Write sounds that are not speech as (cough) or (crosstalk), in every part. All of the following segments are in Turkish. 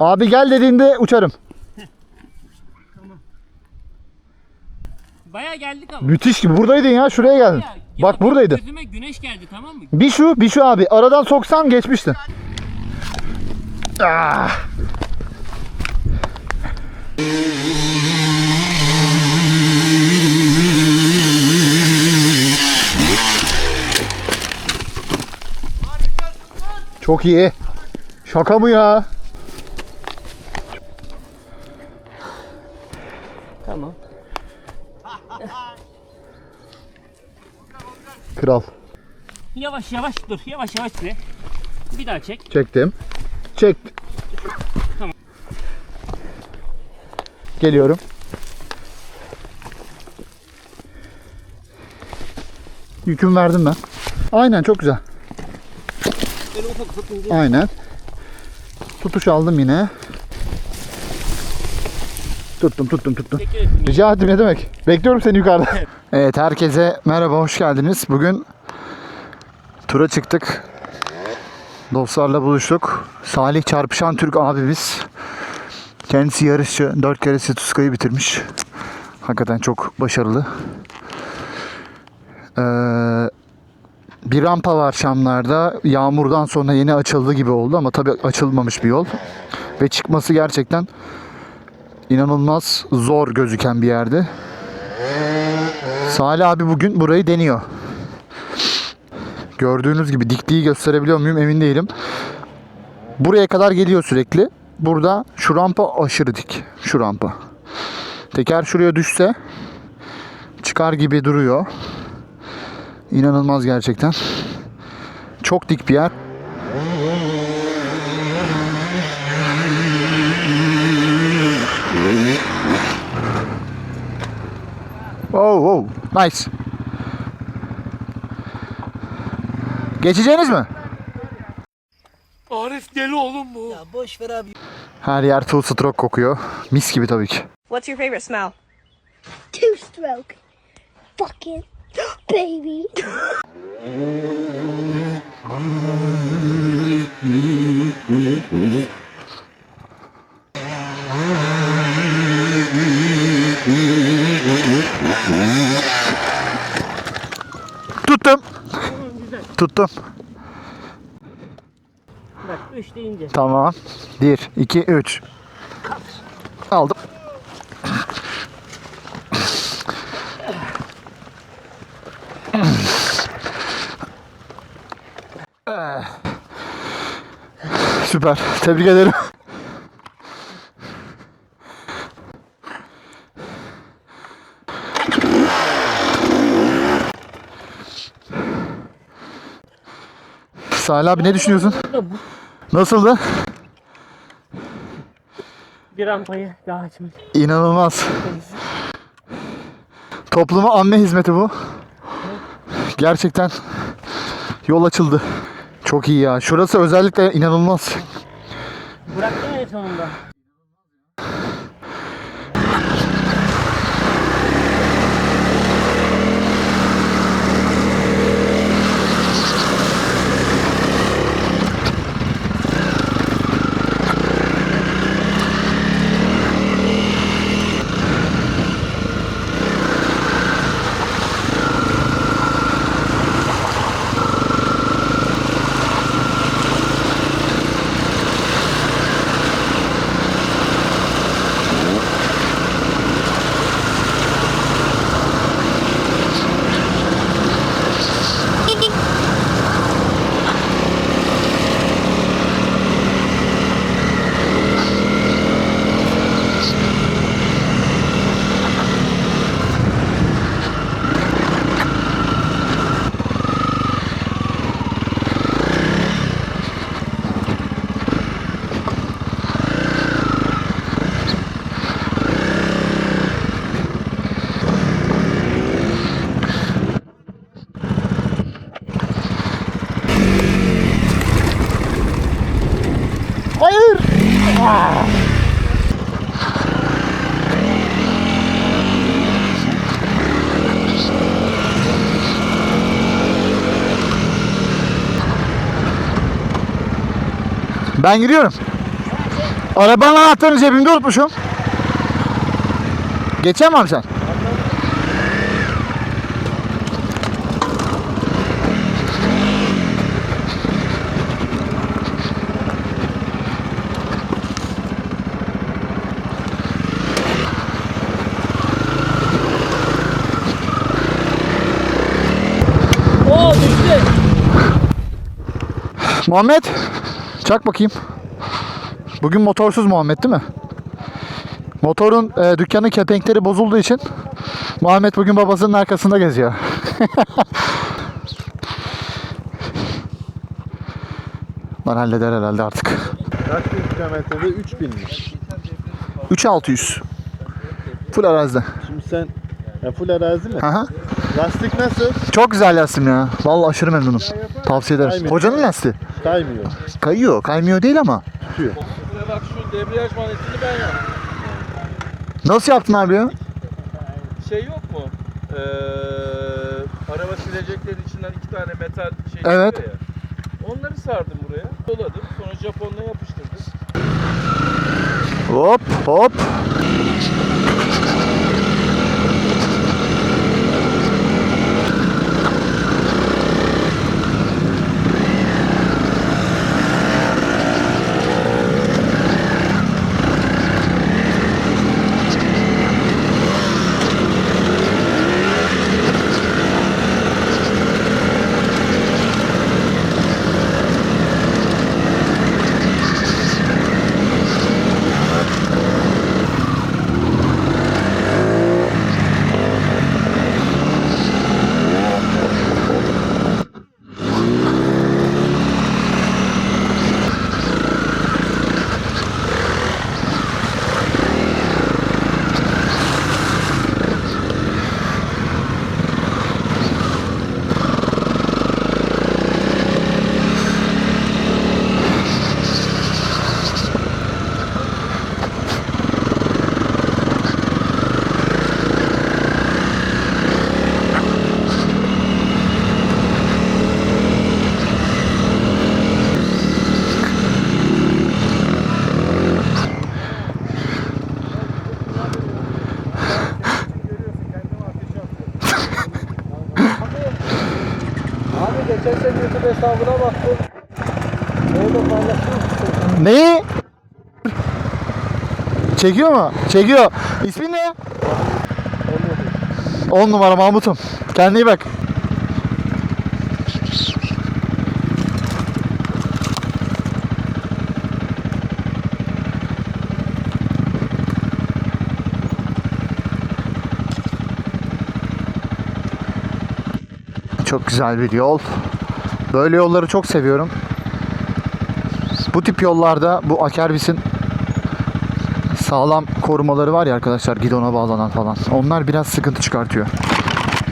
Abi gel dediğinde uçarım. Baya geldik ama. Müthiş gibi. Buradaydın ya. Şuraya geldin. Ya, Bak ya buradaydı. Gözüme güneş geldi tamam mı? Bir şu, bir şu abi. Aradan soksan geçmiştin. Ah. Çok iyi. Şaka mı ya? Kral. Yavaş yavaş dur. Yavaş yavaş be. Bir daha çek. Çektim. Çek. Tamam. Geliyorum. Yükümü verdim ben. Aynen çok güzel. Aynen. Tutuş aldım yine. Tuttum tuttum tuttum. Rica ederim ne demek. Bekliyorum seni yukarıda. (laughs) evet herkese merhaba hoş geldiniz. Bugün tura çıktık. Dostlarla buluştuk. Salih Çarpışan Türk abimiz. Kendisi yarışçı. Dört kere Setuska'yı bitirmiş. Hakikaten çok başarılı. Ee, bir rampa var Şamlar'da. Yağmurdan sonra yeni açıldı gibi oldu ama tabii açılmamış bir yol. Ve çıkması gerçekten inanılmaz zor gözüken bir yerde. Salih abi bugün burayı deniyor. Gördüğünüz gibi dikliği gösterebiliyor muyum emin değilim. Buraya kadar geliyor sürekli. Burada şu rampa aşırı dik. Şu rampa. Teker şuraya düşse çıkar gibi duruyor. İnanılmaz gerçekten. Çok dik bir yer. Oh, oh, nice. Geçeceğiniz mi? Arif deli oğlum bu. Ya boş ver abi. Her yer full stroke kokuyor. Mis gibi tabii ki. What's your favorite smell? two stroke. Fucking baby. (laughs) Tuttum. Tuttum. Bak 3 deyince. Tamam. 1, 2, 3. Aldım. Süper. Tebrik ederim. Salih abi ne düşünüyorsun? Nasıldı? Bir rampayı daha açmış. İnanılmaz. Topluma amme hizmeti bu. Gerçekten yol açıldı. Çok iyi ya. Şurası özellikle inanılmaz. Bıraktın en sonunda. Ben giriyorum. Arabanın anahtarını cebimde unutmuşum. Geçemem sen. Muhammed. Çak bakayım. Bugün motorsuz Muhammed değil mi? Motorun e, dükkanın kepenkleri bozulduğu için Muhammed bugün babasının arkasında geziyor. (laughs) Lan halleder herhalde artık. Kaç bin kilometrede 3000'miş. 3600. Full arazide. Şimdi sen ya full arazi mi? Aha. Lastik nasıl? Çok güzel lastim ya. Vallahi aşırı memnunum. Tavsiye ederim. Kaymıyor. Hocanın lastiği. Kaymıyor. Kayıyor. Kaymıyor değil ama. Tutuyor. Bak şu debriyaj manetini ben yaptım. Nasıl yaptın abi ya? Şey yok mu? Ee, araba sileceklerin içinden iki tane metal şey Evet. ya. Onları sardım buraya. Doladım. Sonra Japonla yapıştırdım. Hop hop. Geçen YouTube hesabına baktım. Orada paylaştım. Neyi? Çekiyor mu? Çekiyor. İsmin ne? 10 numara Mahmut'um. Kendine iyi bak. Çok güzel bir yol. Böyle yolları çok seviyorum. Bu tip yollarda bu Akerbis'in sağlam korumaları var ya arkadaşlar gidona bağlanan falan. Onlar biraz sıkıntı çıkartıyor.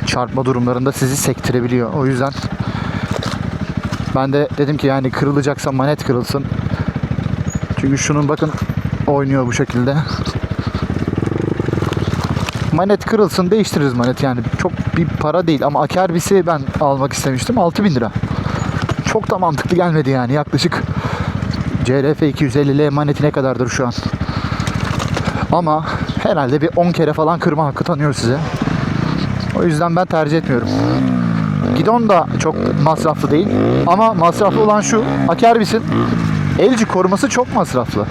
Çarpma durumlarında sizi sektirebiliyor. O yüzden ben de dedim ki yani kırılacaksa manet kırılsın. Çünkü şunun bakın oynuyor bu şekilde. Manet kırılsın değiştiririz manet yani. Çok bir para değil ama Akerbis'i ben almak istemiştim. 6000 lira. Çok da mantıklı gelmedi yani yaklaşık CRF 250L maneti ne kadardır şu an? Ama herhalde bir 10 kere falan kırma hakkı tanıyor size. O yüzden ben tercih etmiyorum. Gidon da çok masraflı değil. Ama masraflı olan şu. Akerbis'in elci koruması çok masraflı.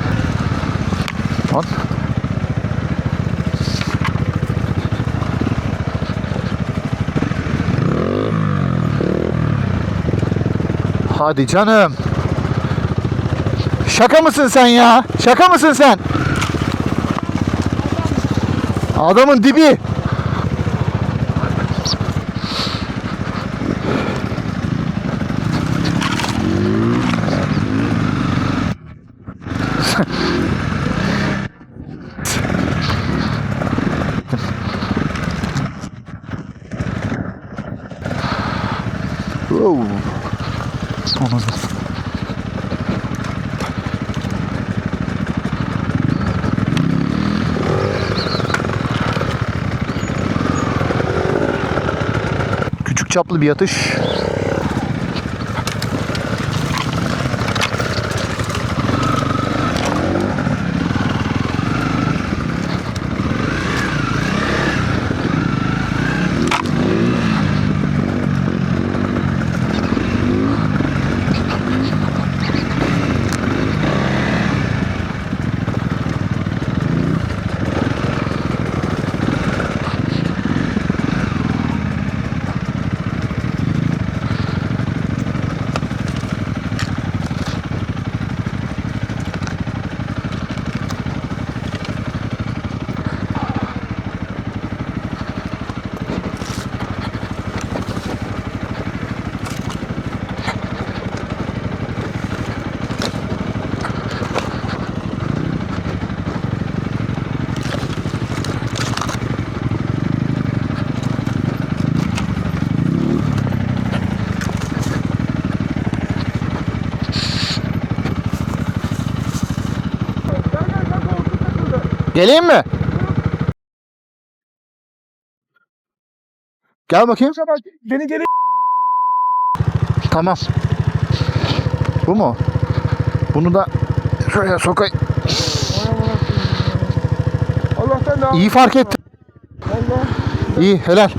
Hadi canım. Şaka mısın sen ya? Şaka mısın sen? Adamın dibi. Anladım. Küçük çaplı bir yatış. Geleyim mi? Gel bakayım. Beni geri Tamam. Bu mu? Bunu da şuraya sokayım. Allah'tan da İyi fark ettim. Allah. İyi helal.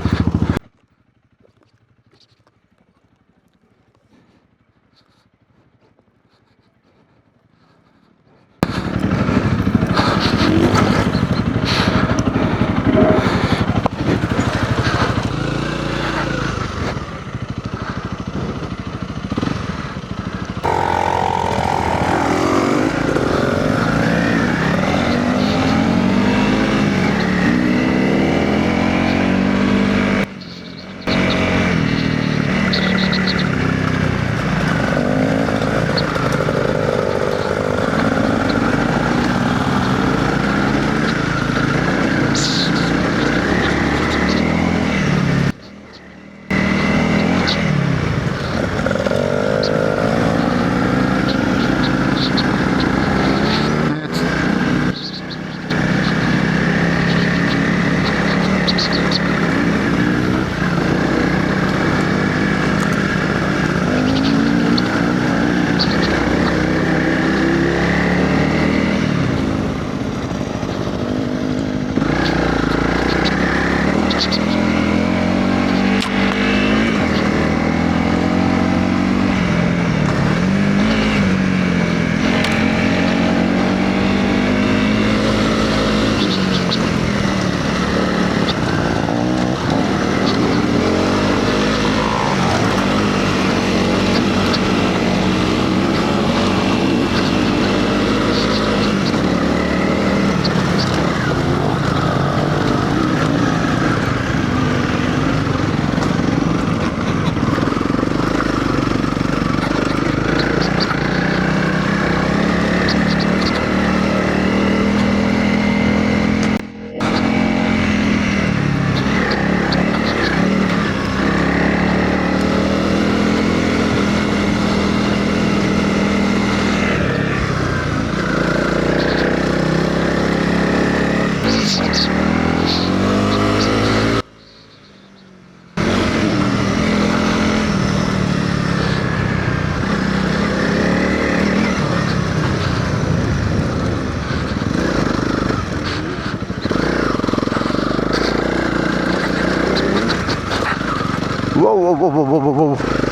Wow, wow, wow, wow, wow, wow.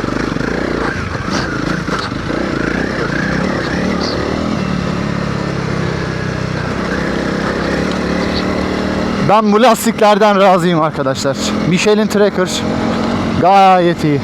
Ben bu lastiklerden razıyım arkadaşlar. Michelin Tracker gayet iyi.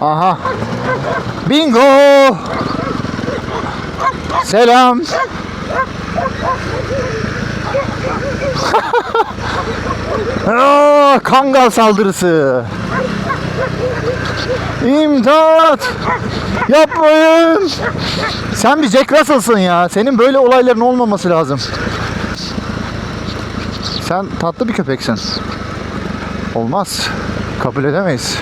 Aha. Bingo. Selam. (laughs) Kangal saldırısı. İmdat. Yapmayın. Sen bir Jack Russell'sın ya. Senin böyle olayların olmaması lazım. Sen tatlı bir köpeksin. Olmaz. Kabul edemeyiz.